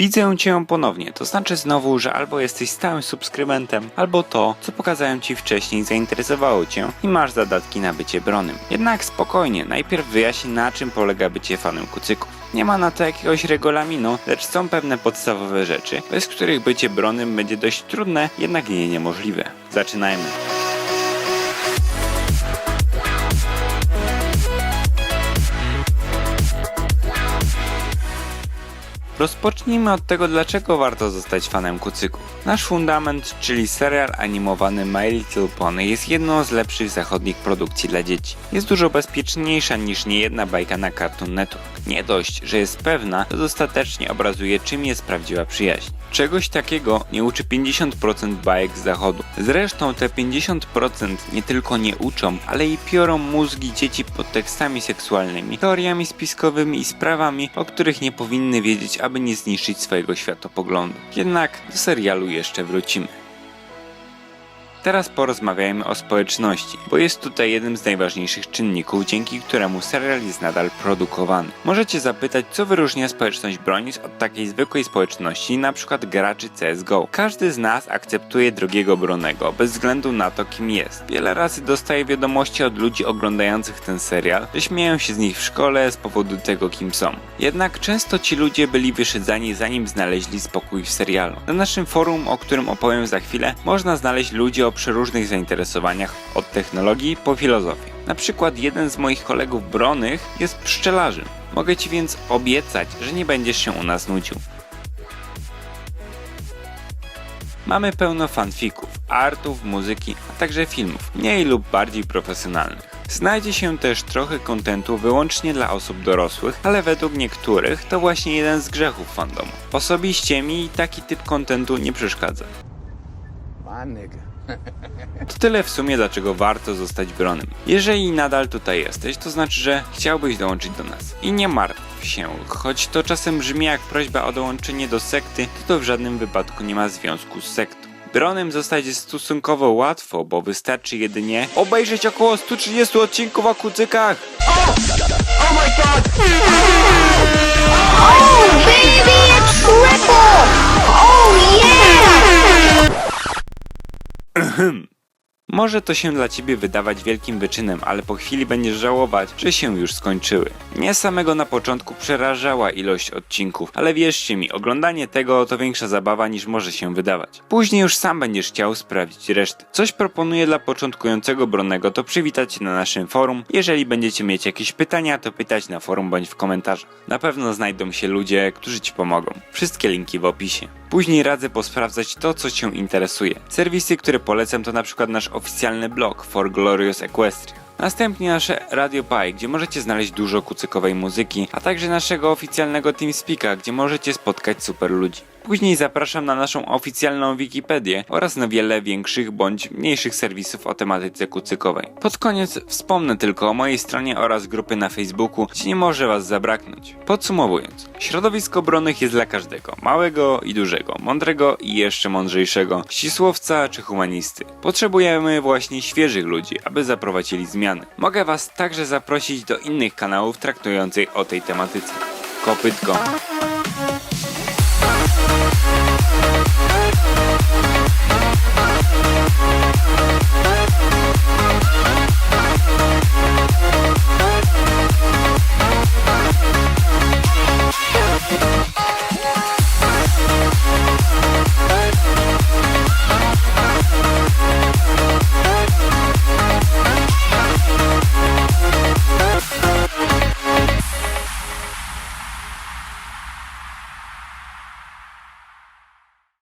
Widzę Cię ponownie, to znaczy znowu, że albo jesteś stałym subskrybentem, albo to, co pokazałem Ci wcześniej zainteresowało Cię i masz zadatki na bycie bronym. Jednak spokojnie, najpierw wyjaśnię na czym polega bycie fanem kucyków. Nie ma na to jakiegoś regulaminu, lecz są pewne podstawowe rzeczy, bez których bycie bronym będzie dość trudne, jednak nie niemożliwe. Zaczynajmy. Rozpocznijmy od tego, dlaczego warto zostać fanem kucyków. Nasz fundament, czyli serial animowany My Little Pony, jest jedną z lepszych zachodnich produkcji dla dzieci. Jest dużo bezpieczniejsza niż niejedna bajka na Cartoon Network. Nie dość, że jest pewna, to dostatecznie obrazuje, czym jest prawdziwa przyjaźń. Czegoś takiego nie uczy 50% bajek z zachodu. Zresztą te 50% nie tylko nie uczą, ale i piorą mózgi dzieci pod tekstami seksualnymi, teoriami spiskowymi i sprawami, o których nie powinny wiedzieć, aby nie zniszczyć swojego światopoglądu. Jednak do serialu jeszcze wrócimy. Teraz porozmawiajmy o społeczności, bo jest tutaj jednym z najważniejszych czynników, dzięki któremu serial jest nadal produkowany. Możecie zapytać, co wyróżnia społeczność Bronies od takiej zwykłej społeczności, np. graczy CSGO. Każdy z nas akceptuje drugiego Bronego, bez względu na to, kim jest. Wiele razy dostaję wiadomości od ludzi oglądających ten serial, że śmieją się z nich w szkole z powodu tego, kim są. Jednak często ci ludzie byli wyszydzani zanim znaleźli spokój w serialu. Na naszym forum, o którym opowiem za chwilę, można znaleźć ludzi o przeróżnych zainteresowaniach, od technologii po filozofię. Na przykład jeden z moich kolegów bronych jest pszczelarzem. Mogę ci więc obiecać, że nie będziesz się u nas nudził. Mamy pełno fanfików, artów, muzyki, a także filmów, mniej lub bardziej profesjonalnych. Znajdzie się też trochę kontentu wyłącznie dla osób dorosłych, ale według niektórych to właśnie jeden z grzechów fandomu. Osobiście mi taki typ kontentu nie przeszkadza. My nigga. To tyle w sumie, dlaczego warto zostać bronym. Jeżeli nadal tutaj jesteś, to znaczy, że chciałbyś dołączyć do nas. I nie martw się, choć to czasem brzmi jak prośba o dołączenie do sekty, to to w żadnym wypadku nie ma związku z sektą. Bronem zostać jest stosunkowo łatwo, bo wystarczy jedynie obejrzeć około 130 odcinków o kucykach. Oh, baby, a triple! Oh, yeah! Może to się dla ciebie wydawać wielkim wyczynem, ale po chwili będziesz żałować, że się już skończyły. Mnie samego na początku przerażała ilość odcinków, ale wierzcie mi, oglądanie tego to większa zabawa niż może się wydawać. Później już sam będziesz chciał sprawdzić resztę. Coś proponuję dla początkującego Bronego, to przywitać się na naszym forum. Jeżeli będziecie mieć jakieś pytania, to pytać na forum bądź w komentarzach. Na pewno znajdą się ludzie, którzy ci pomogą. Wszystkie linki w opisie. Później radzę posprawdzać to, co Cię interesuje. Serwisy, które polecam to na przykład nasz oficjalny blog For Glorious Equestria. Następnie nasze Radio Pie, gdzie możecie znaleźć dużo kucykowej muzyki, a także naszego oficjalnego TeamSpeaka, gdzie możecie spotkać super ludzi. Później zapraszam na naszą oficjalną Wikipedię oraz na wiele większych bądź mniejszych serwisów o tematyce kucykowej. Pod koniec wspomnę tylko o mojej stronie oraz grupy na Facebooku, gdzie nie może Was zabraknąć. Podsumowując, środowisko bronnych jest dla każdego, małego i dużego, mądrego i jeszcze mądrzejszego, ścisłowca czy humanisty. Potrzebujemy właśnie świeżych ludzi, aby zaprowadzili zmiany. Mogę Was także zaprosić do innych kanałów traktujących o tej tematyce. Kopytko.